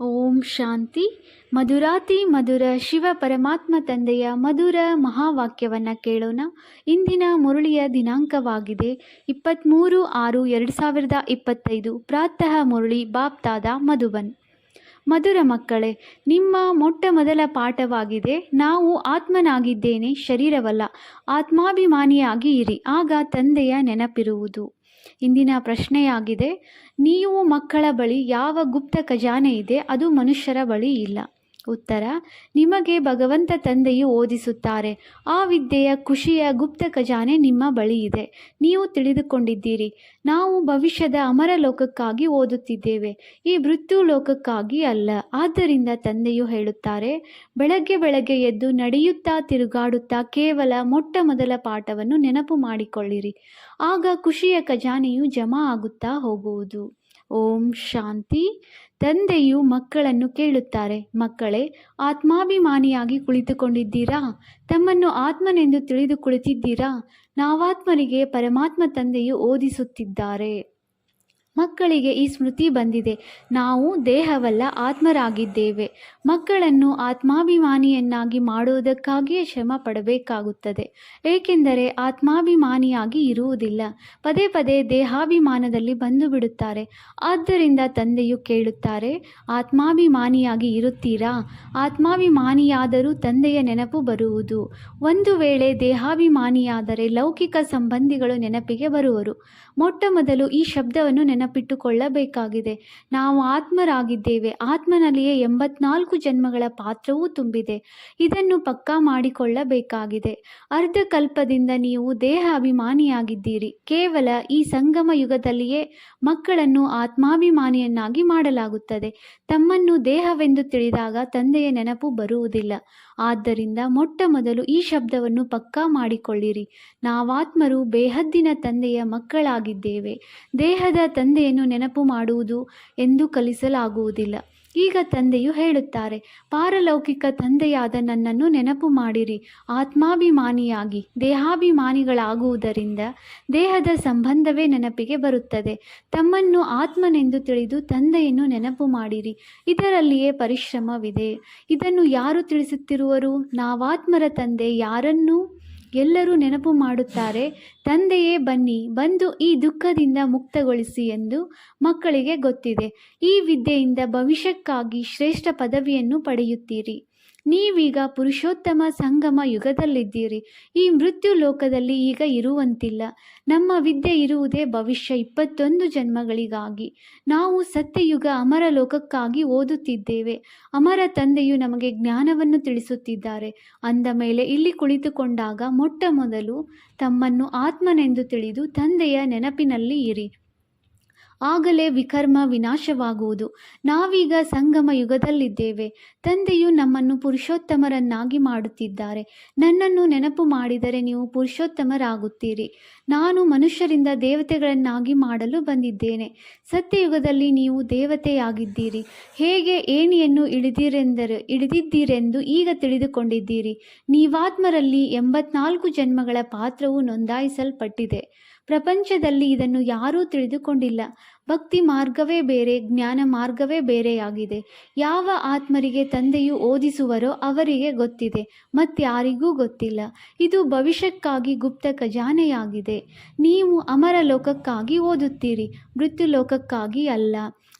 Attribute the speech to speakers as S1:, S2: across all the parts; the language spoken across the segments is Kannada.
S1: ಓಂ ಶಾಂತಿ. ಮಧುರಾತಿ ಮಧುರ ಶಿವ ಪರಮಾತ್ಮ ತಂದೆಯ ಮಧುರ ಮಹಾವಾಕ್ಯವನ್ನು ಕೇಳೋಣ. ಇಂದಿನ ಮುರುಳಿಯ ದಿನಾಂಕವಾಗಿದೆ. ಇಪ್ಪತ್ತ್ಮೂರು ಆರು ಎರಡು ಸಾವಿರದ ಇಪ್ಪತ್ತೈದು. ಪ್ರಾತಃ ಮುರುಳಿ ಬಾಪ್ತಾದ ಮಧುಬನ್. ಮಧುರ ಮಕ್ಕಳೇ, ನಿಮ್ಮ ಮೊಟ್ಟ ಮೊದಲ ಪಾಠವಾಗಿದೆ. ನಾವು ಆತ್ಮನಾಗಿದ್ದೇನೆ, ಶರೀರವಲ್ಲ. ಆತ್ಮಾಭಿಮಾನಿಯಾಗಿ ಇರಿ. ಆಗ ತಂದೆಯ ನೆನಪಿರುವುದು. ಇಂದಿನ ಪ್ರಶ್ನೆಯಾಗಿದೆ ನೀವು ಮಕ್ಕಳ ಬಳಿ ಯಾವ ಗುಪ್ತ ಖಜಾನೆ ಇದೆ? ಅದು ಮನುಷ್ಯರ ಬಳಿ ಇಲ್ಲ. ಉತ್ತರ, ನಿಮಗೆ ಭಗವಂತ ತಂದೆಯು ಓದಿಸುತ್ತಾರೆ. ಆ ವಿದ್ಯೆಯ ಖುಷಿಯ ಗುಪ್ತ ಖಜಾನೆ ನಿಮ್ಮ ಬಳಿ ಇದೆ. ನೀವು ತಿಳಿದುಕೊಂಡಿದ್ದೀರಿ. ನಾವು ಭವಿಷ್ಯದ ಅಮರ ಲೋಕಕ್ಕಾಗಿ ಓದುತ್ತಿದ್ದೇವೆ. ಈ ಮೃತ್ಯು ಲೋಕಕ್ಕಾಗಿ ಅಲ್ಲ. ಆದ್ದರಿಂದ ತಂದೆಯು ಹೇಳುತ್ತಾರೆ, ಬೆಳಗ್ಗೆ ಬೆಳಗ್ಗೆ ಎದ್ದು ನಡೆಯುತ್ತಾ ತಿರುಗಾಡುತ್ತಾ ಕೇವಲ ಮೊಟ್ಟ ಮೊದಲ ಪಾಠವನ್ನು ನೆನಪು ಮಾಡಿಕೊಳ್ಳಿರಿ. ಆಗ ಖುಷಿಯ ಖಜಾನೆಯು ಜಮಾ ಆಗುತ್ತಾ ಹೋಗುವುದು. ಓಂ ಶಾಂತಿ. ತಂದೆಯು ಮಕ್ಕಳನ್ನು ಕೇಳುತ್ತಾರೆ ಮಕ್ಕಳೇ ಆತ್ಮಾಭಿಮಾನಿಯಾಗಿ ಕುಳಿತುಕೊಂಡಿದ್ದೀರಾ? ತಮ್ಮನ್ನು ಆತ್ಮನೆಂದು ತಿಳಿದು ಕುಳಿತಿದ್ದೀರಾ ನಾವಾತ್ಮರಿಗೆ ಪರಮಾತ್ಮ ತಂದೆಯು ಓದಿಸುತ್ತಿದ್ದಾರೆ. ಮಕ್ಕಳಿಗೆ ಈ ಸ್ಮೃತಿ ಬಂದಿದೆ. ನಾವು ದೇಹವಲ್ಲ ಆತ್ಮರಾಗಿದ್ದೇವೆ. ಮಕ್ಕಳನ್ನು ಆತ್ಮಾಭಿಮಾನಿಯನ್ನಾಗಿ ಮಾಡುವುದಕ್ಕಾಗಿಯೇ ಶ್ರಮ ಪಡಬೇಕಾಗುತ್ತದೆ. ಏಕೆಂದರೆ ಆತ್ಮಾಭಿಮಾನಿಯಾಗಿ ಇರುವುದಿಲ್ಲ. ಪದೇ ಪದೇ ದೇಹಾಭಿಮಾನದಲ್ಲಿ ಬಂದು ಬಿಡುತ್ತಾರೆ. ಆದ್ದರಿಂದ ತಂದೆಯು ಕೇಳುತ್ತಾರೆ, ಆತ್ಮಾಭಿಮಾನಿಯಾಗಿ ಇರುತ್ತೀರಾ? ಆತ್ಮಾಭಿಮಾನಿಯಾದರೂ ತಂದೆಯ ನೆನಪು ಬರುವುದು. ಒಂದು ವೇಳೆ ದೇಹಾಭಿಮಾನಿಯಾದರೆ ಲೌಕಿಕ ಸಂಬಂಧಿಗಳು ನೆನಪಿಗೆ ಬರುವರು. ಮೊಟ್ಟ ಮೊದಲು ಈ ಶಬ್ದವನ್ನು ನೆನಪಿಟ್ಟುಕೊಳ್ಳಬೇಕಾಗಿದೆ. ನಾವು ಆತ್ಮರಾಗಿದ್ದೇವೆ. ಆತ್ಮನಲ್ಲಿಯೇ ಎಂಬತ್ನಾಲ್ಕು ಜನ್ಮಗಳ ಪಾತ್ರವೂ ತುಂಬಿದೆ. ಇದನ್ನು ಪಕ್ಕಾ ಮಾಡಿಕೊಳ್ಳಬೇಕಾಗಿದೆ. ಅರ್ಧ ಕಲ್ಪದಿಂದ ನೀವು ದೇಹ ಅಭಿಮಾನಿಯಾಗಿದ್ದೀರಿ ಕೇವಲ ಈ ಸಂಗಮ ಯುಗದಲ್ಲಿಯೇ ಮಕ್ಕಳನ್ನು ಆತ್ಮಾಭಿಮಾನಿಯನ್ನಾಗಿ ಮಾಡಲಾಗುತ್ತದೆ. ತಮ್ಮನ್ನು ದೇಹವೆಂದು ತಿಳಿದಾಗ ತಂದೆಯ ನೆನಪು ಬರುವುದಿಲ್ಲ. ಆದ್ದರಿಂದ ಮೊಟ್ಟ ಮೊದಲು ಈ ಶಬ್ದವನ್ನು ಪಕ್ಕಾ ಮಾಡಿಕೊಳ್ಳಿರಿ. ನಾವಾತ್ಮರು ಬೇಹದ್ದಿನ ತಂದೆಯ ಮಕ್ಕಳಾಗಿದ್ದೇವೆ. ದೇಹದ ತಂದೆಯನ್ನು ನೆನಪು ಮಾಡುವುದು ಎಂದು ಕಲಿಸಲಾಗುವುದಿಲ್ಲ. ಈಗ ತಂದೆಯು ಹೇಳುತ್ತಾರೆ, ಪಾರಲೌಕಿಕ ತಂದೆಯಾದ ನನ್ನನ್ನು ನೆನಪು ಮಾಡಿರಿ. ಆತ್ಮಾಭಿಮಾನಿಯಾಗಿ, ದೇಹಾಭಿಮಾನಿಗಳಾಗುವುದರಿಂದ ದೇಹದ ಸಂಬಂಧವೇ ನೆನಪಿಗೆ ಬರುತ್ತದೆ. ತಮ್ಮನ್ನು ಆತ್ಮನೆಂದು ತಿಳಿದು ತಂದೆಯನ್ನು ನೆನಪು ಮಾಡಿರಿ. ಇದರಲ್ಲಿಯೇ ಪರಿಶ್ರಮವಿದೆ. ಇದನ್ನು ಯಾರು ತಿಳಿಸುತ್ತಿರುವರು? ನಾವಾತ್ಮರ ತಂದೆ ಯಾರನ್ನೂ? ಎಲ್ಲರೂ ನೆನಪು ಮಾಡುತ್ತಾರೆ, ತಂದೆಯೇ ಬನ್ನಿ, ಬಂದು ಈ ದುಃಖದಿಂದ ಮುಕ್ತಗೊಳಿಸಿ ಎಂದು ಮಕ್ಕಳಿಗೆ ಗೊತ್ತಿದೆ. ಈ ವಿದ್ಯೆಯಿಂದ ಭವಿಷ್ಯಕ್ಕಾಗಿ ಶ್ರೇಷ್ಠ ಪದವಿಯನ್ನು ಪಡೆಯುತ್ತೀರಿ. ನೀವೀಗ ಪುರುಷೋತ್ತಮ ಸಂಗಮ ಯುಗದಲ್ಲಿದ್ದೀರಿ. ಈ ಮೃತ್ಯು ಲೋಕದಲ್ಲಿ ಈಗ ಇರುವಂತಿಲ್ಲ. ನಮ್ಮ ವಿದ್ಯೆ ಇರುವುದೇ ಭವಿಷ್ಯ ಇಪ್ಪತ್ತೊಂದು ಜನ್ಮಗಳಿಗಾಗಿ. ನಾವು ಸತ್ಯಯುಗ ಅಮರ ಲೋಕಕ್ಕಾಗಿ ಓದುತ್ತಿದ್ದೇವೆ. ಅಮರ ತಂದೆಯು ನಮಗೆ ಜ್ಞಾನವನ್ನು ತಿಳಿಸುತ್ತಿದ್ದಾರೆ. ಅಂದ ಮೇಲೆ ಇಲ್ಲಿ ಕುಳಿತುಕೊಂಡಾಗ ಮೊಟ್ಟ ಮೊದಲು ತಮ್ಮನ್ನು ಆತ್ಮನೆಂದು ತಿಳಿದು ತಂದೆಯ ನೆನಪಿನಲ್ಲಿ ಇರಿ. ಆಗಲೇ ವಿಕರ್ಮ ವಿನಾಶವಾಗುವುದು. ನಾವೀಗ ಸಂಗಮ ಯುಗದಲ್ಲಿದ್ದೇವೆ. ತಂದೆಯು ನಮ್ಮನ್ನು ಪುರುಷೋತ್ತಮರನ್ನಾಗಿ ಮಾಡುತ್ತಿದ್ದಾರೆ. ನನ್ನನ್ನು ನೆನಪು ಮಾಡಿದರೆ ನೀವು ಪುರುಷೋತ್ತಮರಾಗುತ್ತೀರಿ. ನಾನು ಮನುಷ್ಯರಿಂದ ದೇವತೆಗಳನ್ನಾಗಿ ಮಾಡಲು ಬಂದಿದ್ದೇನೆ. ಸತ್ಯಯುಗದಲ್ಲಿ ನೀವು ದೇವತೆಯಾಗಿದ್ದೀರಿ. ಹೇಗೆ ಏಣಿಯನ್ನು ಇಳಿದಿರೆಂದರೆ, ಇಳಿದಿದ್ದೀರೆಂದು ಈಗ ತಿಳಿದುಕೊಂಡಿದ್ದೀರಿ. ನೀವಾತ್ಮರಲ್ಲಿ ಎಂಬತ್ನಾಲ್ಕು ಜನ್ಮಗಳ ಪಾತ್ರವು ನೋಂದಾಯಿಸಲ್ಪಟ್ಟಿದೆ. ಪ್ರಪಂಚದಲ್ಲಿ ಇದನ್ನು ಯಾರೂ ತಿಳಿದುಕೊಂಡಿಲ್ಲ. ಭಕ್ತಿ ಮಾರ್ಗವೇ ಬೇರೆ, ಜ್ಞಾನ ಮಾರ್ಗವೇ ಬೇರೆಯಾಗಿದೆ. ಯಾವ ಆತ್ಮರಿಗೆ ತಂದೆಯು ಓದಿಸುವರೋ ಅವರಿಗೆ ಗೊತ್ತಿದೆ, ಮತ್ತಾರಿಗೂ ಗೊತ್ತಿಲ್ಲ. ಇದು ಭವಿಷ್ಯಕ್ಕಾಗಿ ಗುಪ್ತ ಖಜಾನೆಯಾಗಿದೆ. ನೀವು ಅಮರ ಲೋಕಕ್ಕಾಗಿ ಓದುತ್ತೀರಿ ಮೃತ್ಯು ಲೋಕಕ್ಕಾಗಿ ಅಲ್ಲ.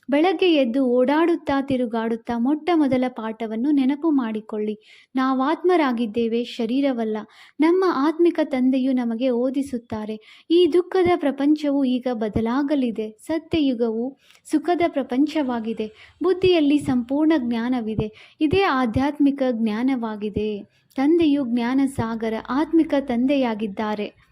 S1: ಬೆಳಗ್ಗೆ ಎದ್ದು ಓಡಾಡುತ್ತಾ ತಿರುಗಾಡುತ್ತಾ ಮೊಟ್ಟ ಮೊದಲ ಪಾಠವನ್ನು ನೆನಪು ಮಾಡಿಕೊಳ್ಳಿ. ನಾವಾತ್ಮರಾಗಿದ್ದೇವೆ, ಶರೀರವಲ್ಲ. ನಮ್ಮ ಆತ್ಮಿಕ ತಂದೆಯು ನಮಗೆ ಓದಿಸುತ್ತಾರೆ. ಈ ದುಃಖದ ಪ್ರಪಂಚವು ಈಗ ಬದಲಾಗಲಿದೆ. ಸತ್ಯಯುಗವು ಸುಖದ ಪ್ರಪಂಚವಾಗಿದೆ. ಬುದ್ಧಿಯಲ್ಲಿ ಸಂಪೂರ್ಣ ಜ್ಞಾನವಿದೆ. ಇದೇ ಆಧ್ಯಾತ್ಮಿಕ ಜ್ಞಾನವಾಗಿದೆ. ತಂದೆಯು ಜ್ಞಾನ ಸಾಗರ ಆತ್ಮಿಕ ತಂದೆಯಾಗಿದ್ದಾರೆ.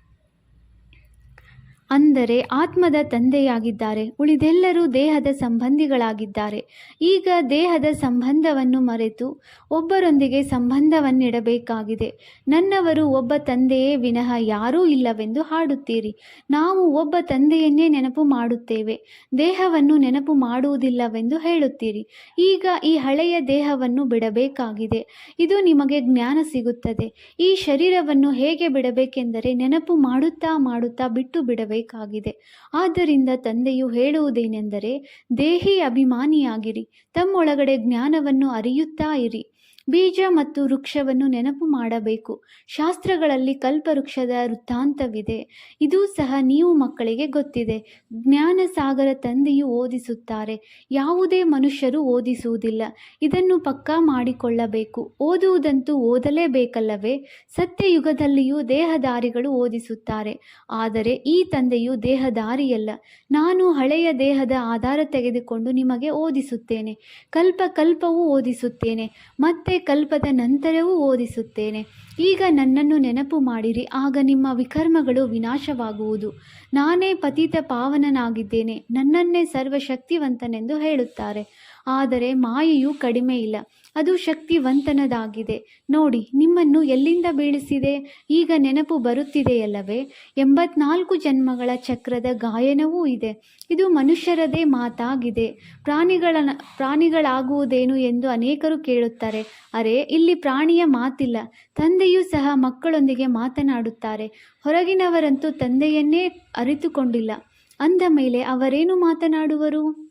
S1: ಅಂದರೆ ಆತ್ಮದ ತಂದೆಯಾಗಿದ್ದಾರೆ. ಉಳಿದೆಲ್ಲರೂ ದೇಹದ ಸಂಬಂಧಿಗಳಾಗಿದ್ದಾರೆ. ಈಗ ದೇಹದ ಸಂಬಂಧವನ್ನು ಮರೆತು ಒಬ್ಬರೊಂದಿಗೆ ಸಂಬಂಧವನ್ನಿಡಬೇಕಾಗಿದೆ. ನನ್ನವರು ಒಬ್ಬ ತಂದೆಯೇ ವಿನಃ ಯಾರೂ ಇಲ್ಲವೆಂದು ಹಾಡುತ್ತೀರಿ. ನಾವು ಒಬ್ಬ ತಂದೆಯನ್ನೇ ನೆನಪು ಮಾಡುತ್ತೇವೆ. ದೇಹವನ್ನು ನೆನಪು ಮಾಡುವುದಿಲ್ಲವೆಂದು ಹೇಳುತ್ತೀರಿ. ಈಗ ಈ ಹಳೆಯ ದೇಹವನ್ನು ಬಿಡಬೇಕಾಗಿದೆ. ಇದು ನಿಮಗೆ ಜ್ಞಾನ ಸಿಗುತ್ತದೆ. ಈ ಶರೀರವನ್ನು ಹೇಗೆ ಬಿಡಬೇಕೆಂದರೆ ನೆನಪು ಮಾಡುತ್ತಾ ಮಾಡುತ್ತಾ ಬಿಟ್ಟು ಬಿಡಬೇಕು. ಮಾಡಬೇಕಾಗಿದೆ ಆದ್ದರಿಂದ ತಂದೆಯು ಹೇಳುವುದೇನೆಂದರೆ ದೇಹಿ ಅಭಿಮಾನಿಯಾಗಿರಿ ತಮ್ಮೊಳಗಡೆ ಜ್ಞಾನವನ್ನು ಅರಿಯುತ್ತಾ ಇರಿ. ಬೀಜ ಮತ್ತು ವೃಕ್ಷವನ್ನು ನೆನಪು ಮಾಡಬೇಕು. ಶಾಸ್ತ್ರಗಳಲ್ಲಿ ಕಲ್ಪವೃಕ್ಷದ ವೃತ್ತಾಂತವಿದೆ. ಇದು ಸಹ ನೀವು ಮಕ್ಕಳಿಗೆ ಗೊತ್ತಿದೆ. ಜ್ಞಾನ ಸಾಗರ ತಂದೆಯು ಓದಿಸುತ್ತಾರೆ. ಯಾವುದೇ ಮನುಷ್ಯರು ಓದಿಸುವುದಿಲ್ಲ. ಇದನ್ನು ಪಕ್ಕಾ ಮಾಡಿಕೊಳ್ಳಬೇಕು. ಓದುವುದಂತೂ ಓದಲೇಬೇಕಲ್ಲವೇ? ಸತ್ಯಯುಗದಲ್ಲಿಯೂ ದೇಹದಾರಿಗಳು ಓದಿಸುತ್ತಾರೆ. ಆದರೆ ಈ ತಂದೆಯು ದೇಹದಾರಿಯಲ್ಲ ನಾನು ಹಳೆಯ ದೇಹದ ಆಧಾರ ತೆಗೆದುಕೊಂಡು ನಿಮಗೆ ಓದಿಸುತ್ತೇನೆ. ಕಲ್ಪ ಕಲ್ಪವೂ ಓದಿಸುತ್ತೇನೆ. ಮತ್ತೆ ಕಲ್ಪದ ನಂತರವೂ ಓದಿಸುತ್ತೇನೆ. ಈಗ ನನ್ನನ್ನು ನೆನಪು ಮಾಡಿರಿ, ಆಗ ನಿಮ್ಮ ವಿಕರ್ಮಗಳು ವಿನಾಶವಾಗುವುದು. ನಾನೇ ಪತಿತ ಪಾವನನಾಗಿದ್ದೇನೆ, ನನ್ನನ್ನೇ ಸರ್ವಶಕ್ತಿವಂತನೆಂದು ಹೇಳುತ್ತಾರೆ. ಆದರೆ ಮಾಯೆಯು ಕಡಿಮೆ ಇಲ್ಲ ಅದು ಶಕ್ತಿವಂತನದಾಗಿದೆ. ನೋಡಿ, ನಿಮ್ಮನ್ನು ಎಲ್ಲಿಂದ ಬೀಳಿಸಿದೆ? ಈಗ ನೆನಪು ಬರುತ್ತಿದೆಯಲ್ಲವೇ? ಎಂಬತ್ನಾಲ್ಕು ಜನ್ಮಗಳ ಚಕ್ರದ ಗಾಯನವೂ ಇದೆ. ಇದು ಮನುಷ್ಯರದೇ ಮಾತಾಗಿದೆ. ಪ್ರಾಣಿಗಳ, ಪ್ರಾಣಿಗಳಾಗುವುದೇನು ಎಂದು ಅನೇಕರು ಕೇಳುತ್ತಾರೆ. ಅರೆ, ಇಲ್ಲಿ ಪ್ರಾಣಿಯ ಮಾತಿಲ್ಲ. ತಂದೆಯೂ ಸಹ ಮಕ್ಕಳೊಂದಿಗೆ ಮಾತನಾಡುತ್ತಾರೆ. ಹೊರಗಿನವರಂತೂ ತಂದೆಯನ್ನೇ ಅರಿತುಕೊಂಡಿಲ್ಲ. ಅಂದ ಮೇಲೆ ಅವರೇನು ಮಾತನಾಡುವರು?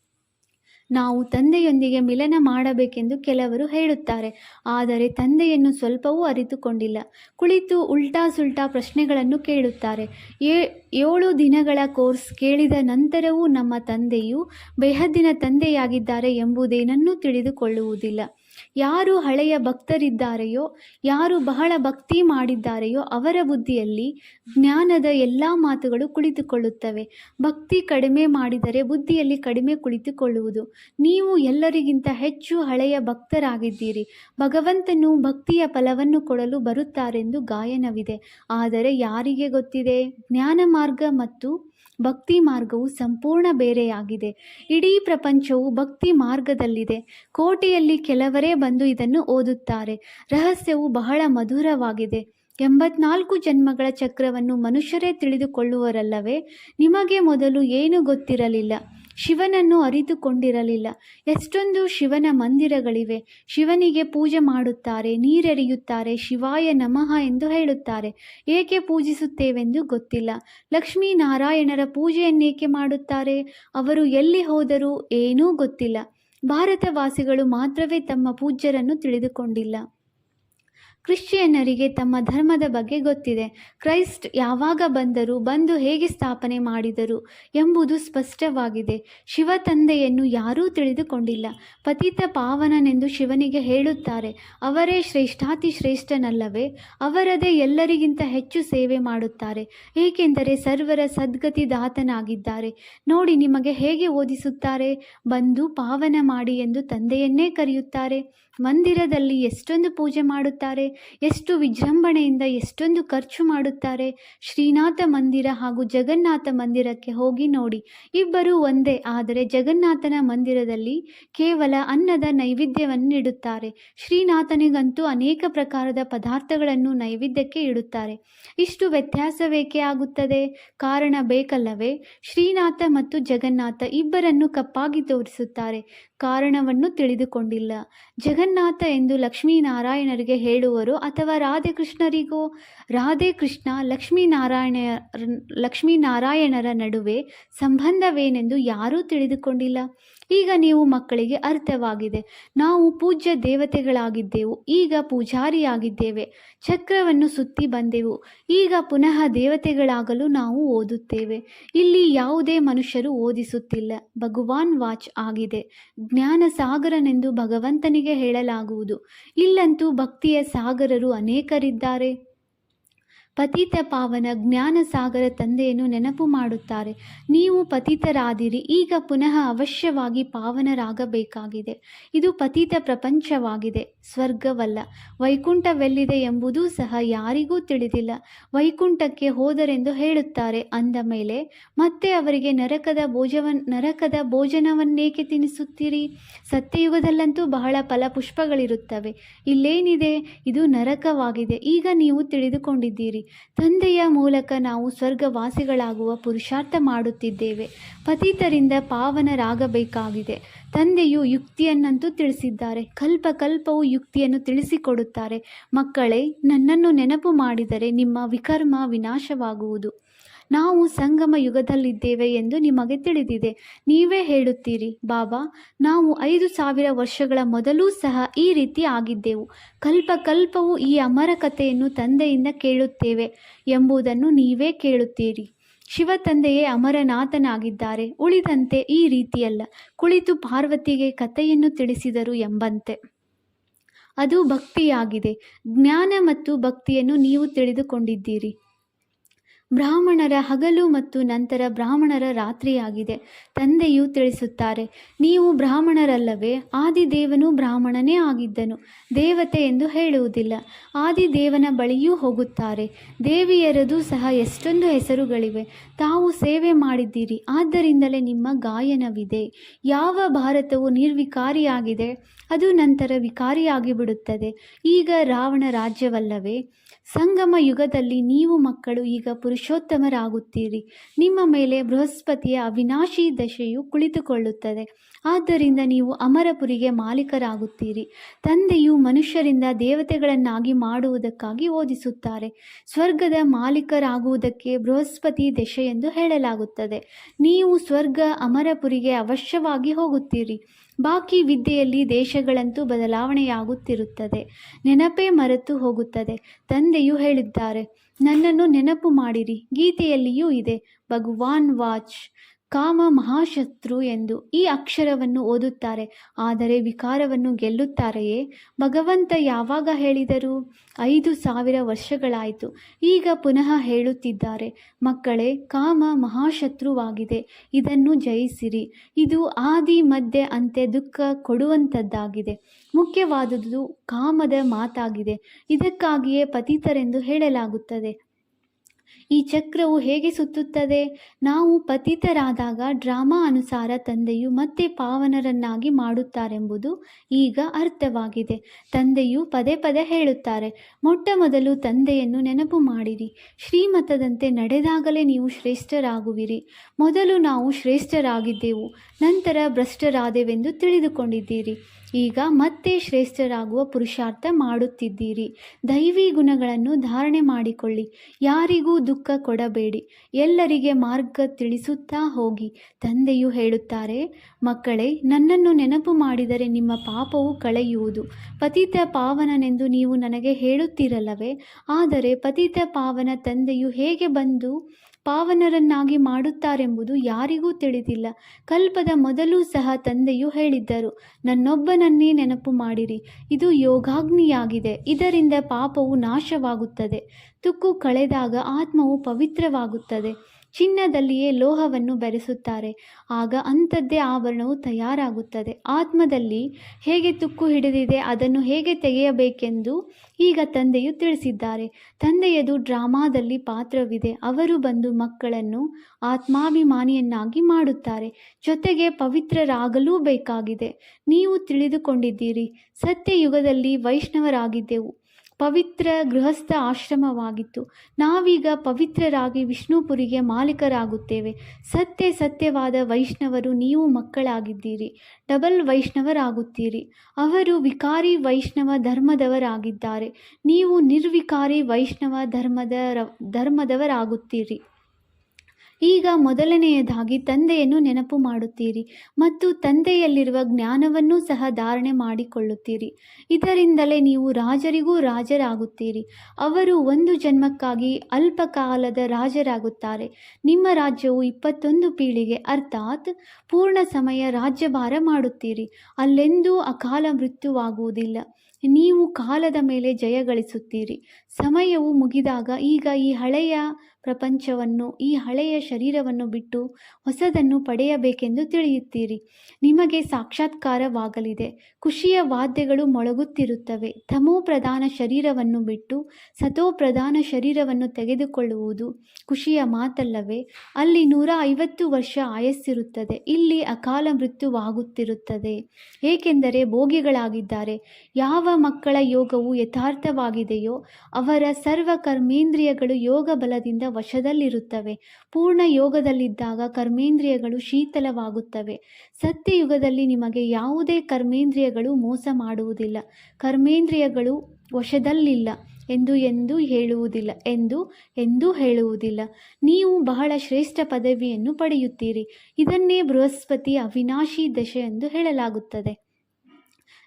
S1: ನಾವು ತಂದೆಯೊಂದಿಗೆ ಮಿಲನ ಮಾಡಬೇಕೆಂದು ಕೆಲವರು ಹೇಳುತ್ತಾರೆ. ಆದರೆ ತಂದೆಯನ್ನು ಸ್ವಲ್ಪವೂ ಅರಿತುಕೊಂಡಿಲ್ಲ. ಕುಳಿತು ಉಲ್ಟಾ ಸುಲ್ಟಾ ಪ್ರಶ್ನೆಗಳನ್ನು ಕೇಳುತ್ತಾರೆ. ಏ, ಏಳು ದಿನಗಳ ಕೋರ್ಸ್ ಕೇಳಿದ ನಂತರವೂ ನಮ್ಮ ತಂದೆಯು ಬೆಹದ್ದಿನ ತಂದೆಯಾಗಿದ್ದಾರೆ ಎಂಬುದೇನನ್ನೂ ತಿಳಿದುಕೊಳ್ಳುವುದಿಲ್ಲ. ಯಾರು ಹಳೆಯ ಭಕ್ತರಿದ್ದಾರೆಯೋ, ಯಾರು ಬಹಳ ಭಕ್ತಿ ಮಾಡಿದ್ದಾರೆಯೋ ಅವರ ಬುದ್ಧಿಯಲ್ಲಿ ಜ್ಞಾನದ ಎಲ್ಲ ಮಾತುಗಳು ಕುಳಿತುಕೊಳ್ಳುತ್ತವೆ. ಭಕ್ತಿ ಕಡಿಮೆ ಮಾಡಿದರೆ ಬುದ್ಧಿಯಲ್ಲಿ ಕಡಿಮೆ ಕುಳಿತುಕೊಳ್ಳುವುದು. ನೀವು ಎಲ್ಲರಿಗಿಂತ ಹೆಚ್ಚು ಹಳೆಯ ಭಕ್ತರಾಗಿದ್ದೀರಿ. ಭಗವಂತನು ಭಕ್ತಿಯ ಫಲವನ್ನು ಕೊಡಲು ಬರುತ್ತಾರೆಂದು ಗಾಯನವಿದೆ. ಆದರೆ ಯಾರಿಗೆ ಗೊತ್ತಿದೆ? ಜ್ಞಾನ ಮಾರ್ಗ ಮತ್ತು ಭಕ್ತಿ ಮಾರ್ಗವು ಸಂಪೂರ್ಣ ಬೇರೆಯಾಗಿದೆ. ಇಡೀ ಪ್ರಪಂಚವು ಭಕ್ತಿ ಮಾರ್ಗದಲ್ಲಿದೆ. ಕೋಟೆಯಲ್ಲಿ ಕೆಲವರೇ ಬಂದು ಇದನ್ನು ಓದುತ್ತಾರೆ. ರಹಸ್ಯವು ಬಹಳ ಮಧುರವಾಗಿದೆ. ಎಂಬತ್ನಾಲ್ಕು ಜನ್ಮಗಳ ಚಕ್ರವನ್ನು ಮನುಷ್ಯರೇ ತಿಳಿದುಕೊಳ್ಳುವರಲ್ಲವೇ? ನಿಮಗೆ ಮೊದಲು ಏನು ಗೊತ್ತಿರಲಿಲ್ಲ. ಶಿವನನ್ನು ಅರಿತುಕೊಂಡಿರಲಿಲ್ಲ. ಎಷ್ಟೊಂದು ಶಿವನ ಮಂದಿರಗಳಿವೆ. ಶಿವನಿಗೆ ಪೂಜೆ ಮಾಡುತ್ತಾರೆ, ನೀರೆರೆಯುತ್ತಾರೆ, ಶಿವಾಯ ನಮಃ ಎಂದು ಹೇಳುತ್ತಾರೆ. ಏಕೆ ಪೂಜಿಸುತ್ತೇವೆಂದು ಗೊತ್ತಿಲ್ಲ. ಲಕ್ಷ್ಮೀನಾರಾಯಣರ ಪೂಜೆಯನ್ನೇಕೆ ಮಾಡುತ್ತಾರೆ? ಅವರು ಎಲ್ಲಿ ಹೋದರೂ ಏನೂ ಗೊತ್ತಿಲ್ಲ. ಭಾರತವಾಸಿಗಳು ಮಾತ್ರವೇ ತಮ್ಮ ಪೂಜ್ಯರನ್ನು ತಿಳಿದುಕೊಂಡಿಲ್ಲ. ಕ್ರಿಶ್ಚಿಯನ್ನರಿಗೆ ತಮ್ಮ ಧರ್ಮದ ಬಗ್ಗೆ ಗೊತ್ತಿದೆ. ಕ್ರೈಸ್ಟ್ ಯಾವಾಗ ಬಂದರು, ಬಂದು ಹೇಗೆ ಸ್ಥಾಪನೆ ಮಾಡಿದರು ಎಂಬುದು ಸ್ಪಷ್ಟವಾಗಿದೆ. ಶಿವ ತಂದೆಯನ್ನು ಯಾರೂ ತಿಳಿದುಕೊಂಡಿಲ್ಲ. ಪತಿತ ಪಾವನನೆಂದು ಶಿವನಿಗೆ ಹೇಳುತ್ತಾರೆ, ಅವರೇ ಶ್ರೇಷ್ಠಾತಿ ಶ್ರೇಷ್ಠನಲ್ಲವೇ ಅವರದೇ ಎಲ್ಲರಿಗಿಂತ ಹೆಚ್ಚು ಸೇವೆ ಮಾಡುತ್ತಾರೆ, ಏಕೆಂದರೆ ಸರ್ವರ ಸದ್ಗತಿ ದಾತನಾಗಿದ್ದಾರೆ. ನೋಡಿ, ನಿಮಗೆ ಹೇಗೆ ಓದಿಸುತ್ತಾರೆ? ಬಂದು ಪಾವನ ಮಾಡಿ ಎಂದು ತಂದೆಯನ್ನೇ ಕರೆಯುತ್ತಾರೆ. ಮಂದಿರದಲ್ಲಿ ಎಷ್ಟೊಂದು ಪೂಜೆ ಮಾಡುತ್ತಾರೆ, ಎಷ್ಟು ವಿಜೃಂಭಣೆಯಿಂದ ಎಷ್ಟೊಂದು ಖರ್ಚು ಮಾಡುತ್ತಾರೆ. ಶ್ರೀನಾಥ ಮಂದಿರ ಹಾಗೂ ಜಗನ್ನಾಥ ಮಂದಿರಕ್ಕೆ ಹೋಗಿ ನೋಡಿ. ಇಬ್ಬರೂ ಒಂದೇ, ಆದರೆ ಜಗನ್ನಾಥನ ಮಂದಿರದಲ್ಲಿ ಕೇವಲ ಅನ್ನದ ನೈವೇದ್ಯವನ್ನು ಇಡುತ್ತಾರೆ ಶ್ರೀನಾಥನಿಗಂತೂ ಅನೇಕ ಪ್ರಕಾರದ ಪದಾರ್ಥಗಳನ್ನು ನೈವೇದ್ಯಕ್ಕೆ ಇಡುತ್ತಾರೆ. ಇಷ್ಟು ವ್ಯತ್ಯಾಸವೇಕೆ ಆಗುತ್ತದೆ? ಕಾರಣ ಬೇಕಲ್ಲವೇ? ಶ್ರೀನಾಥ ಮತ್ತು ಜಗನ್ನಾಥ ಇಬ್ಬರನ್ನು ಕಪ್ಪಾಗಿ ತೋರಿಸುತ್ತಾರೆ. ಕಾರಣವನ್ನು ತಿಳಿದುಕೊಂಡಿಲ್ಲ. ಜಗನ್ನಾಥ ಎಂದು ಲಕ್ಷ್ಮೀನಾರಾಯಣರಿಗೆ ಹೇಳುವರು, ಅಥವಾ ರಾಧೆ ಕೃಷ್ಣರಿಗೋ? ರಾಧೆ ಕೃಷ್ಣ ಲಕ್ಷ್ಮೀನಾರಾಯಣ ಲಕ್ಷ್ಮೀನಾರಾಯಣರ ನಡುವೆ ಸಂಬಂಧವೇನೆಂದು ಯಾರೂ ತಿಳಿದುಕೊಂಡಿಲ್ಲ. ಈಗ ನೀವು ಮಕ್ಕಳಿಗೆ ಅರ್ಥವಾಗಿದೆ. ನಾವು ಪೂಜ್ಯ ದೇವತೆಗಳಾಗಿದ್ದೆವು, ಈಗ ಪೂಜಾರಿಯಾಗಿದ್ದೇವೆ, ಚಕ್ರವನ್ನು ಸುತ್ತಿ ಬಂದೆವು, ಈಗ ಪುನಃ ದೇವತೆಗಳಾಗಲು ನಾವು ಓದುತ್ತೇವೆ. ಇಲ್ಲಿ ಯಾವುದೇ ಮನುಷ್ಯರು ಓದಿಸುತ್ತಿಲ್ಲ. ಭಗವಾನ್ ವಾಚ್ ಆಗಿದೆ. ಜ್ಞಾನ ಸಾಗರನೆಂದು ಭಗವಂತನಿಗೆ ಹೇಳಲಾಗುವುದು. ಇಲ್ಲಂತೂ ಭಕ್ತಿಯ ಸಾಗರರು ಅನೇಕರಿದ್ದಾರೆ. ಪತಿತ ಪಾವನ ಜ್ಞಾನ ಸಾಗರ ತಂದೆಯನ್ನು ನೆನಪು ಮಾಡುತ್ತಾರೆ. ನೀವು ಪತಿತರಾದಿರಿ, ಈಗ ಪುನಃ ಅವಶ್ಯವಾಗಿ ಪಾವನರಾಗಬೇಕಾಗಿದೆ. ಇದು ಪತಿತ ಪ್ರಪಂಚವಾಗಿದೆ, ಸ್ವರ್ಗವಲ್ಲ. ವೈಕುಂಠವೆಲ್ಲಿದೆ ಎಂಬುದೂ ಸಹ ಯಾರಿಗೂ ತಿಳಿದಿಲ್ಲ. ವೈಕುಂಠಕ್ಕೆ ಹೋದರೆಂದು ಹೇಳುತ್ತಾರೆ, ಅಂದ ಮೇಲೆ, ಮತ್ತೆ ಅವರಿಗೆ ನರಕದ ಭೋಜವನ್, ನರಕದ ಭೋಜನವನ್ನೇಕೆ ತಿನ್ನಿಸುತ್ತೀರಿ ಸತ್ಯಯುಗದಲ್ಲಂತೂ ಬಹಳ ಫಲಪುಷ್ಪಗಳಿರುತ್ತವೆ ಇಲ್ಲೇನಿದೆ? ಇದು ನರಕವಾಗಿದೆ. ಈಗ ನೀವು ತಿಳಿದುಕೊಂಡಿದ್ದೀರಿ. ತಂದೆಯ ಮೂಲಕ ನಾವು ಸ್ವರ್ಗವಾಸಿಗಳಾಗುವ ಪುರುಷಾರ್ಥ ಮಾಡುತ್ತಿದ್ದೇವೆ. ಪತಿತರಿಂದ ಪಾವನರಾಗಬೇಕಾಗಿದೆ ತಂದೆಯು ಯುಕ್ತಿಯನ್ನಂತೂ ತಿಳಿಸಿದ್ದಾರೆ. ಕಲ್ಪ ಕಲ್ಪವು ಯುಕ್ತಿಯನ್ನು ತಿಳಿಸಿಕೊಡುತ್ತಾರೆ. ಮಕ್ಕಳೇ, ನನ್ನನ್ನು ನೆನಪು ಮಾಡಿದರೆ ನಿಮ್ಮ ವಿಕರ್ಮ ವಿನಾಶವಾಗುವುದು. ನಾವು ಸಂಗಮ ಯುಗದಲ್ಲಿದ್ದೇವೆ ಎಂದು ನಿಮಗೆ ತಿಳಿದಿದೆ. ನೀವೇ ಹೇಳುತ್ತೀರಿ, ಬಾಬಾ, ನಾವು ಐದು ಸಾವಿರ ವರ್ಷಗಳ ಮೊದಲೂ ಸಹ ಈ ರೀತಿ ಆಗಿದ್ದೆವು. ಕಲ್ಪ ಕಲ್ಪವು ಈ ಅಮರ ಕಥೆಯನ್ನು ತಂದೆಯಿಂದ ಕೇಳುತ್ತೇವೆ ಎಂಬುದನ್ನು ನೀವೇ ಕೇಳುತ್ತೀರಿ. ಶಿವ ತಂದೆಯೇ ಅಮರನಾಥನಾಗಿದ್ದಾರೆ. ಉಳಿದಂತೆ ಈ ರೀತಿಯಲ್ಲ. ಕುಳಿತು ಪಾರ್ವತಿಗೆ ಕಥೆಯನ್ನು ತಿಳಿಸಿದರು ಎಂಬಂತೆ. ಅದು ಭಕ್ತಿಯಾಗಿದೆ. ಜ್ಞಾನ ಮತ್ತು ಭಕ್ತಿಯನ್ನು ನೀವು ತಿಳಿದುಕೊಂಡಿದ್ದೀರಿ. ಬ್ರಾಹ್ಮಣರ ಹಗಲು ಮತ್ತು ನಂತರ ಬ್ರಾಹ್ಮಣರ ರಾತ್ರಿಯಾಗಿದೆ. ತಂದೆಯು ತಿಳಿಸುತ್ತಾರೆ, ನೀವು ಬ್ರಾಹ್ಮಣರಲ್ಲವೇ? ಆದಿದೇವನು ಬ್ರಾಹ್ಮಣನೇ ಆಗಿದ್ದನು. ದೇವತೆ ಎಂದು ಹೇಳುವುದಿಲ್ಲ. ಆದಿದೇವನ ಬಳಿಯೂ ಹೋಗುತ್ತಾರೆ. ದೇವಿಯರದು ಸಹ ಎಷ್ಟೊಂದು ಹೆಸರುಗಳಿವೆ. ತಾವು ಸೇವೆ ಮಾಡಿದ್ದೀರಿ. ಆದ್ದರಿಂದಲೇ ನಿಮ್ಮ ಗಾಯನವಿದೆ. ಯಾವ ಭಾರತವು ನಿರ್ವಿಕಾರಿಯಾಗಿದೆ? ಅದು ನಂತರ ವಿಕಾರಿಯಾಗಿ ಬಿಡುತ್ತದೆ ಈಗ ರಾವಣ ರಾಜ್ಯವಲ್ಲವೇ? ಸಂಗಮ ಯುಗದಲ್ಲಿ ನೀವು ಮಕ್ಕಳು ಈಗ ಪುರುಷೋತ್ತಮರಾಗುತ್ತೀರಿ. ನಿಮ್ಮ ಮೇಲೆ ಬೃಹಸ್ಪತಿಯ ಅವಿನಾಶಿ ದಶೆಯು ಕುಳಿತುಕೊಳ್ಳುತ್ತದೆ. ಆದ್ದರಿಂದ ನೀವು ಅಮರಪುರಿಗೆ ಮಾಲೀಕರಾಗುತ್ತೀರಿ. ತಂದೆಯು ಮನುಷ್ಯರಿಂದ ದೇವತೆಗಳನ್ನಾಗಿ ಮಾಡುವುದಕ್ಕಾಗಿ ಓದಿಸುತ್ತಾರೆ. ಸ್ವರ್ಗದ ಮಾಲೀಕರಾಗುವುದಕ್ಕೆ ಬೃಹಸ್ಪತಿ ದಶೆ ಎಂದು ಹೇಳಲಾಗುತ್ತದೆ. ನೀವು ಸ್ವರ್ಗ ಅಮರಪುರಿಗೆ ಅವಶ್ಯವಾಗಿ ಹೋಗುತ್ತೀರಿ. ಬಾಕಿ ವಿದ್ಯೆಯಲ್ಲಿ ದೇಶಗಳಂತೂ ಬದಲಾವಣೆಯಾಗುತ್ತಿರುತ್ತದೆ. ನೆನಪೇ ಮರೆತು ಹೋಗುತ್ತದೆ. ತಂದೆಯು ಹೇಳಿದ್ದಾರೆ ನನ್ನನ್ನು ನೆನಪು ಮಾಡಿರಿ ಗೀತೆಯಲ್ಲಿಯೂ ಇದೆ ಭಗವಾನ್ ವಾಚ್. ಕಾಮ ಮಹಾಶತ್ರು ಎಂದು ಈ ಅಕ್ಷರವನ್ನು ಓದುತ್ತಾರೆ. ಆದರೆ ವಿಕಾರವನ್ನು ಗೆಲ್ಲುತ್ತಾರೆಯೇ? ಭಗವಂತ ಯಾವಾಗ ಹೇಳಿದರು? ಐದು ಸಾವಿರ ವರ್ಷಗಳಾಯಿತು. ಈಗ ಪುನಃ ಹೇಳುತ್ತಿದ್ದಾರೆ. ಮಕ್ಕಳೇ, ಕಾಮ ಮಹಾಶತ್ರುವಾಗಿದೆ. ಇದನ್ನು ಜಯಿಸಿರಿ. ಇದು ಆದಿ ಮಧ್ಯೆ ಅಂತೆ ದುಃಖ ಕೊಡುವಂಥದ್ದಾಗಿದೆ. ಮುಖ್ಯವಾದುದು ಕಾಮದ ಮಾತಾಗಿದೆ. ಇದಕ್ಕಾಗಿಯೇ ಪತಿತರೆಂದು ಹೇಳಲಾಗುತ್ತದೆ. ಈ ಚಕ್ರವು ಹೇಗೆ ಸುತ್ತುತ್ತದೆ? ನಾವು ಪತಿತರಾದಾಗ ಡ್ರಾಮಾ ಅನುಸಾರ ತಂದೆಯು ಮತ್ತೆ ಪಾವನರನ್ನಾಗಿ ಮಾಡುತ್ತಾರೆಂಬುದು ಈಗ ಅರ್ಥವಾಗಿದೆ. ತಂದೆಯು ಪದೇ ಪದೇ ಹೇಳುತ್ತಾರೆ, ಮೊಟ್ಟ ಮೊದಲು ತಂದೆಯನ್ನು ನೆನಪು ಮಾಡಿರಿ. ಶ್ರೀಮತದಂತೆ ನಡೆದಾಗಲೇ ನೀವು ಶ್ರೇಷ್ಠರಾಗುವಿರಿ. ಮೊದಲು ನಾವು ಶ್ರೇಷ್ಠರಾಗಿದ್ದೆವು, ನಂತರ ಭ್ರಷ್ಟರಾದೆವೆಂದು ತಿಳಿದುಕೊಂಡಿದ್ದೀರಿ. ಈಗ ಮತ್ತೆ ಶ್ರೇಷ್ಠರಾಗುವ ಪುರುಷಾರ್ಥ ಮಾಡುತ್ತಿದ್ದೀರಿ. ದೈವಿ ಗುಣಗಳನ್ನು ಧಾರಣೆ ಮಾಡಿಕೊಳ್ಳಿ. ಯಾರಿಗೂ ದುಃಖ ಕೊಡಬೇಡಿ. ಎಲ್ಲರಿಗೆ ಮಾರ್ಗ ತಿಳಿಸುತ್ತಾ ಹೋಗಿ. ತಂದೆಯು ಹೇಳುತ್ತಾರೆ, ಮಕ್ಕಳೇ, ನನ್ನನ್ನು ನೆನಪು ಮಾಡಿದರೆ ನಿಮ್ಮ ಪಾಪವು ಕಳೆಯುವುದು. ಪತಿತ ಪಾವನನೆಂದು ನೀವು ನನಗೆ ಹೇಳುತ್ತಿರಲ್ಲವೇ? ಆದರೆ ಪತಿತ ಪಾವನ ತಂದೆಯು ಹೇಗೆ ಬಂದು ಪಾವನರನ್ನಾಗಿ ಮಾಡುತ್ತಾರೆಂಬುದು ಯಾರಿಗೂ ತಿಳಿದಿಲ್ಲ. ಕಲ್ಪದ ಮೊದಲು ಸಹ ತಂದೆಯು ಹೇಳಿದ್ದರು, ನನ್ನೊಬ್ಬನನ್ನೇ ನೆನಪು ಮಾಡಿರಿ, ಇದು ಯೋಗಾಗ್ನಿಯಾಗಿದೆ, ಇದರಿಂದ ಪಾಪವು ನಾಶವಾಗುತ್ತದೆ. ತುಕ್ಕು ಕಳೆದಾಗ ಆತ್ಮವು ಪವಿತ್ರವಾಗುತ್ತದೆ. ಚಿನ್ನದಲ್ಲಿಯೇ ಲೋಹವನ್ನು ಬೆರೆಸುತ್ತಾರೆ. ಆಗ ಅಂಥದ್ದೇ ಆಭರಣವು ತಯಾರಾಗುತ್ತದೆ. ಆತ್ಮದಲ್ಲಿ ಹೇಗೆ ತುಕ್ಕು ಹಿಡಿದಿದೆ ಅದನ್ನು ಹೇಗೆ ತೆಗೆಯಬೇಕೆಂದು ಈಗ ತಂದೆಯು ತಿಳಿಸಿದ್ದಾರೆ. ತಂದೆಯದು ಡ್ರಾಮಾದಲ್ಲಿ ಪಾತ್ರವಿದೆ. ಅವರು ಬಂದು ಮಕ್ಕಳನ್ನು ಆತ್ಮಾಭಿಮಾನಿಯನ್ನಾಗಿ ಮಾಡುತ್ತಾರೆ. ಜೊತೆಗೆ ಪವಿತ್ರರಾಗಲೂ ಬೇಕಾಗಿದೆ. ನೀವು ತಿಳಿದುಕೊಂಡಿದ್ದೀರಿ. ಸತ್ಯಯುಗದಲ್ಲಿ ವೈಷ್ಣವರಾಗಿದ್ದೆವು. ಪವಿತ್ರ ಗೃಹಸ್ಥ ಆಶ್ರಮವಾಗಿತ್ತು. ನಾವೀಗ ಪವಿತ್ರರಾಗಿ ವಿಷ್ಣುಪುರಿಗೆ ಮಾಲೀಕರಾಗುತ್ತೇವೆ. ಸತ್ಯ ಸತ್ಯವಾದ ವೈಷ್ಣವರು ನೀವು ಮಕ್ಕಳಾಗಿದ್ದೀರಿ. ಡಬಲ್ ವೈಷ್ಣವರಾಗುತ್ತೀರಿ. ಅವರು ವಿಕಾರಿ ವೈಷ್ಣವ ಧರ್ಮದವರಾಗಿದ್ದಾರೆ. ನೀವು ನಿರ್ವಿಕಾರಿ ವೈಷ್ಣವ ಧರ್ಮದ ಧರ್ಮದವರಾಗುತ್ತೀರಿ. ಈಗ ಮೊದಲನೆಯದಾಗಿ ತಂದೆಯನ್ನು ನೆನಪು ಮಾಡುತ್ತೀರಿ ಮತ್ತು ತಂದೆಯಲ್ಲಿರುವ ಜ್ಞಾನವನ್ನೂ ಸಹ ಧಾರಣೆ ಮಾಡಿಕೊಳ್ಳುತ್ತೀರಿ. ಇದರಿಂದಲೇ ನೀವು ರಾಜರಿಗೂ ರಾಜರಾಗುತ್ತೀರಿ. ಅವರು ಒಂದು ಜನ್ಮಕ್ಕಾಗಿ ಅಲ್ಪ ಕಾಲದ ರಾಜರಾಗುತ್ತಾರೆ. ನಿಮ್ಮ ರಾಜ್ಯವು ಇಪ್ಪತ್ತೊಂದು ಪೀಳಿಗೆ ಅರ್ಥಾತ್ ಪೂರ್ಣ ಸಮಯ ರಾಜ್ಯಭಾರ ಮಾಡುತ್ತೀರಿ. ಅಲ್ಲೆಂದೂ ಅಕಾಲ ಮೃತ್ಯುವಾಗುವುದಿಲ್ಲ. ನೀವು ಕಾಲದ ಮೇಲೆ ಜಯಗಳಿಸುತ್ತೀರಿ ಸಮಯವು ಮುಗಿದಾಗ ಈಗ ಈ ಹಳೆಯ ಪ್ರಪಂಚವನ್ನು, ಈ ಹಳೆಯ ಶರೀರವನ್ನು ಬಿಟ್ಟು ಹೊಸದನ್ನು ಪಡೆಯಬೇಕೆಂದು ತಿಳಿಯುತ್ತೀರಿ. ನಿಮಗೆ ಸಾಕ್ಷಾತ್ಕಾರವಾಗಲಿದೆ. ಖುಷಿಯ ವಾದ್ಯಗಳು ಮೊಳಗುತ್ತಿರುತ್ತವೆ. ತಮೋ ಪ್ರಧಾನ ಶರೀರವನ್ನು ಬಿಟ್ಟು ಸತೋ ಪ್ರಧಾನ ಶರೀರವನ್ನು ತೆಗೆದುಕೊಳ್ಳುವುದು ಖುಷಿಯ ಮಾತಲ್ಲವೇ? ಅಲ್ಲಿ ನೂರ ಐವತ್ತು ವರ್ಷ ಆಯಸ್ಸಿರುತ್ತದೆ. ಇಲ್ಲಿ ಅಕಾಲ ಮೃತ್ಯುವಾಗುತ್ತಿರುತ್ತದೆ. ಏಕೆಂದರೆ ಭೋಗಿಗಳಾಗಿದ್ದಾರೆ. ಯಾವ ಮಕ್ಕಳ ಯೋಗವು ಯಥಾರ್ಥವಾಗಿದೆಯೋ ಅವರ ಸರ್ವ ಕರ್ಮೇಂದ್ರಿಯಗಳು ಯೋಗ ಬಲದಿಂದ ವಶದಲ್ಲಿರುತ್ತವೆ. ಪೂರ್ಣ ಯೋಗದಲ್ಲಿದ್ದಾಗ ಕರ್ಮೇಂದ್ರಿಯಗಳು ಶೀತಲವಾಗುತ್ತವೆ. ಸತ್ಯಯುಗದಲ್ಲಿ ನಿಮಗೆ ಯಾವುದೇ ಕರ್ಮೇಂದ್ರಿಯಗಳು ಮೋಸ ಮಾಡುವುದಿಲ್ಲ. ಕರ್ಮೇಂದ್ರಿಯಗಳು ವಶದಲ್ಲಿಲ್ಲ ಎಂದು ಎಂದು ಹೇಳುವುದಿಲ್ಲ, ಎಂದು ಎಂದೂ ಹೇಳುವುದಿಲ್ಲ. ನೀವು ಬಹಳ ಶ್ರೇಷ್ಠ ಪದವಿಯನ್ನು ಪಡೆಯುತ್ತೀರಿ. ಇದನ್ನೇ ಬೃಹಸ್ಪತಿ ಅವಿನಾಶಿ ದಶೆ ಎಂದು ಹೇಳಲಾಗುತ್ತದೆ.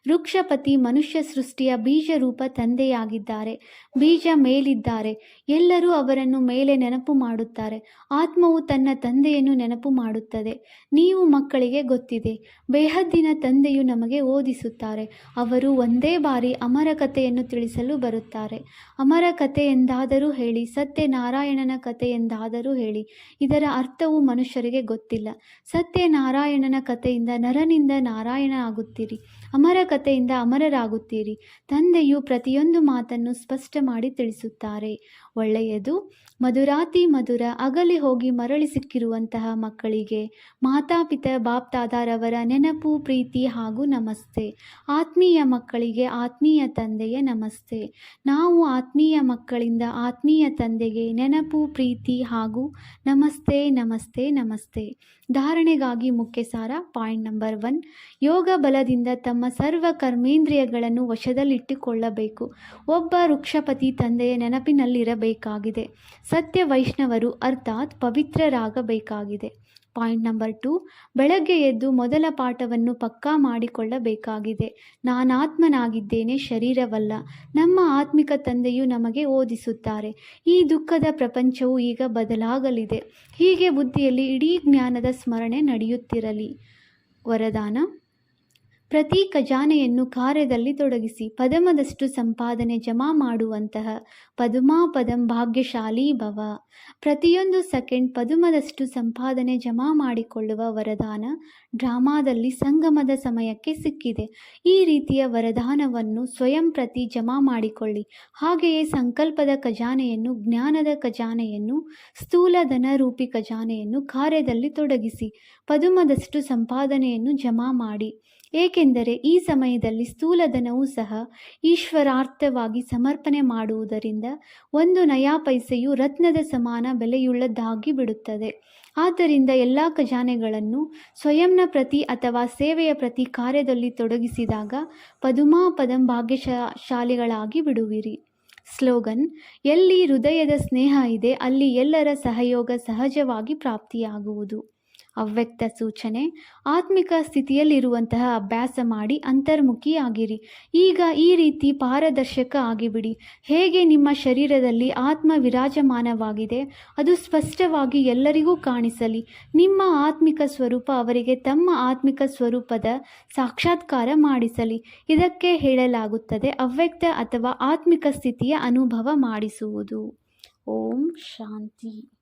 S1: ವೃಕ್ಷಪತಿ ಮನುಷ್ಯ ಸೃಷ್ಟಿಯ ಬೀಜರೂಪ ತಂದೆಯಾಗಿದ್ದಾರೆ. ಬೀಜ ಮೇಲಿದ್ದಾರೆ. ಎಲ್ಲರೂ ಅವರನ್ನು ಮೇಲೆ ನೆನಪು ಮಾಡುತ್ತಾರೆ. ಆತ್ಮವು ತನ್ನ ತಂದೆಯನ್ನು ನೆನಪು ಮಾಡುತ್ತದೆ. ನೀವು ಮಕ್ಕಳಿಗೆ ಗೊತ್ತಿದೆ. ಬೇಹದ್ದಿನ ತಂದೆಯು ನಮಗೆ ಓದಿಸುತ್ತಾರೆ. ಅವರು ಒಂದೇ ಬಾರಿ ಅಮರ ಕಥೆಯನ್ನು ತಿಳಿಸಲು ಬರುತ್ತಾರೆ. ಅಮರ ಕಥೆ ಎಂದಾದರೂ ಹೇಳಿ, ಸತ್ಯನಾರಾಯಣನ ಕಥೆ ಎಂದಾದರೂ ಹೇಳಿ, ಇದರ ಅರ್ಥವು ಮನುಷ್ಯರಿಗೆ ಗೊತ್ತಿಲ್ಲ. ಸತ್ಯನಾರಾಯಣನ ಕಥೆಯಿಂದ ನರನಿಂದ ನಾರಾಯಣ ಆಗುತ್ತೀರಿ. ಅಮರ ಕಥೆಯಿಂದ ಅಮರರಾಗುತ್ತೀರಿ. ತಂದೆಯು ಪ್ರತಿಯೊಂದು ಮಾತನ್ನು ಸ್ಪಷ್ಟ ಮಾಡಿ ತಿಳಿಸುತ್ತಾರೆ. ಒಳ್ಳೆಯದು, ಮಧುರಾತಿ ಮಧುರ ಅಗಲಿ ಹೋಗಿ ಮರಳಿ ಸಿಕ್ಕಿರುವಂತಹ ಮಕ್ಕಳಿಗೆ ಮಾತಾಪಿತ ಬಾಪ್ತಾದಾರವರ ನೆನಪು, ಪ್ರೀತಿ ಹಾಗೂ ನಮಸ್ತೆ. ಆತ್ಮೀಯ ಮಕ್ಕಳಿಗೆ ಆತ್ಮೀಯ ತಂದೆಯ ನಮಸ್ತೆ. ನಾವು ಆತ್ಮೀಯ ಮಕ್ಕಳಿಂದ ಆತ್ಮೀಯ ತಂದೆಗೆ ನೆನಪು, ಪ್ರೀತಿ ಹಾಗೂ ನಮಸ್ತೆ ನಮಸ್ತೆ ನಮಸ್ತೆ. ಧಾರಣೆಗಾಗಿ ಮುಖ್ಯ ಸಾರ ಪಾಯಿಂಟ್ ನಂಬರ್ ಒನ್. ಯೋಗ ಬಲದಿಂದ ತಮ್ಮ ಸರ್ವ ಕರ್ಮೇಂದ್ರಿಯಗಳನ್ನು ವಶದಲ್ಲಿಟ್ಟುಕೊಳ್ಳಬೇಕು. ಒಬ್ಬ ವೃಕ್ಷಪತಿ ತಂದೆಯ ನೆನಪಿನಲ್ಲಿರಬೇಕಾಗಿದೆ. ಸತ್ಯ ವೈಷ್ಣವರು ಅರ್ಥಾತ್ ಪವಿತ್ರರಾಗಬೇಕಾಗಿದೆ. ಪಾಯಿಂಟ್ ನಂಬರ್ ಟು, ಬೆಳಗ್ಗೆ ಎದ್ದು ಮೊದಲ ಪಾಠವನ್ನು ಪಕ್ಕಾ ಮಾಡಿಕೊಳ್ಳಬೇಕಾಗಿದೆ. ನಾನಾತ್ಮನಾಗಿದ್ದೇನೆ ಶರೀರವಲ್ಲ. ನಮ್ಮ ಆತ್ಮಿಕ ತಂದೆಯು ನಮಗೆ ಓದಿಸುತ್ತಾರೆ. ಈ ದುಃಖದ ಪ್ರಪಂಚವು ಈಗ ಬದಲಾಗಲಿದೆ. ಹೀಗೆ ಬುದ್ಧಿಯಲ್ಲಿ ಇಡೀ ಜ್ಞಾನದ ಸ್ಮರಣೆ ನಡೆಯುತ್ತಿರಲಿ. ವರದಾನ ಪ್ರತಿ ಖಜಾನೆಯನ್ನು ಕಾರ್ಯದಲ್ಲಿ ತೊಡಗಿಸಿ ಪದಮದಷ್ಟು ಸಂಪಾದನೆ ಜಮಾ ಮಾಡುವಂತಹ ಪದುಮಾ ಪದಂ ಭಾಗ್ಯಶಾಲಿ ಭವ. ಪ್ರತಿಯೊಂದು ಸೆಕೆಂಡ್ ಪದುಮದಷ್ಟು ಸಂಪಾದನೆ ಜಮಾ ಮಾಡಿಕೊಳ್ಳುವ ವರದಾನ ಡ್ರಾಮಾದಲ್ಲಿ ಸಂಗಮದ ಸಮಯಕ್ಕೆ ಸಿಕ್ಕಿದೆ. ಈ ರೀತಿಯ ವರದಾನವನ್ನು ಸ್ವಯಂ ಪ್ರತಿ ಜಮಾ ಮಾಡಿಕೊಳ್ಳಿ. ಹಾಗೆಯೇ ಸಂಕಲ್ಪದ ಖಜಾನೆಯನ್ನು, ಜ್ಞಾನದ ಖಜಾನೆಯನ್ನು, ಸ್ಥೂಲ ಧನರೂಪಿ ಖಜಾನೆಯನ್ನು ಕಾರ್ಯದಲ್ಲಿ ತೊಡಗಿಸಿ ಪದುಮದಷ್ಟು ಸಂಪಾದನೆಯನ್ನು ಜಮಾ ಮಾಡಿ. ಏಕೆಂದರೆ ಈ ಸಮಯದಲ್ಲಿ ಸ್ಥೂಲಧನವು ಸಹ ಈಶ್ವರಾರ್ಥವಾಗಿ ಸಮರ್ಪಣೆ ಮಾಡುವುದರಿಂದ ಒಂದು ನಯಾ ಪೈಸೆಯು ರತ್ನದ ಸಮಾನ ಬೆಲೆಯುಳ್ಳದ್ದಾಗಿ ಬಿಡುತ್ತದೆ. ಆದ್ದರಿಂದ ಎಲ್ಲ ಖಜಾನೆಗಳನ್ನು ಸ್ವಯಂನ ಪ್ರತಿ ಅಥವಾ ಸೇವೆಯ ಪ್ರತಿ ಕಾರ್ಯದಲ್ಲಿ ತೊಡಗಿಸಿದಾಗ ಪದುಮಾ ಪದಂ ಭಾಗ್ಯಶಾಲಿಗಳಾಗಿ ಬಿಡುವಿರಿ. ಸ್ಲೋಗನ್, ಎಲ್ಲಿ ಹೃದಯದ ಸ್ನೇಹ ಇದೆ, ಅಲ್ಲಿ ಎಲ್ಲರ ಸಹಯೋಗ ಸಹಜವಾಗಿ ಪ್ರಾಪ್ತಿಯಾಗುವುದು. ಅವ್ಯಕ್ತ ಸೂಚನೆ, ಆತ್ಮಿಕ ಸ್ಥಿತಿಯಲ್ಲಿರುವಂತಹ ಅಭ್ಯಾಸ ಮಾಡಿ ಅಂತರ್ಮುಖಿಯಾಗಿರಿ ಈಗ ಈ ರೀತಿ ಪಾರದರ್ಶಕ ಆಗಿಬಿಡಿ. ಹೇಗೆ ನಿಮ್ಮ ಶರೀರದಲ್ಲಿ ಆತ್ಮ ವಿರಾಜಮಾನವಾಗಿದೆ ಅದು ಸ್ಪಷ್ಟವಾಗಿ ಎಲ್ಲರಿಗೂ ಕಾಣಿಸಲಿ. ನಿಮ್ಮ ಆತ್ಮಿಕ ಸ್ವರೂಪ ಅವರಿಗೆ ತಮ್ಮ ಆತ್ಮಿಕ ಸ್ವರೂಪದ ಸಾಕ್ಷಾತ್ಕಾರ ಮಾಡಿಸಲಿ. ಇದಕ್ಕೆ ಹೇಳಲಾಗುತ್ತದೆ, ಅವ್ಯಕ್ತ ಅಥವಾ ಆತ್ಮಿಕ ಸ್ಥಿತಿಯ ಅನುಭವ ಮಾಡಿಸುವುದು. ಓಂ ಶಾಂತಿ.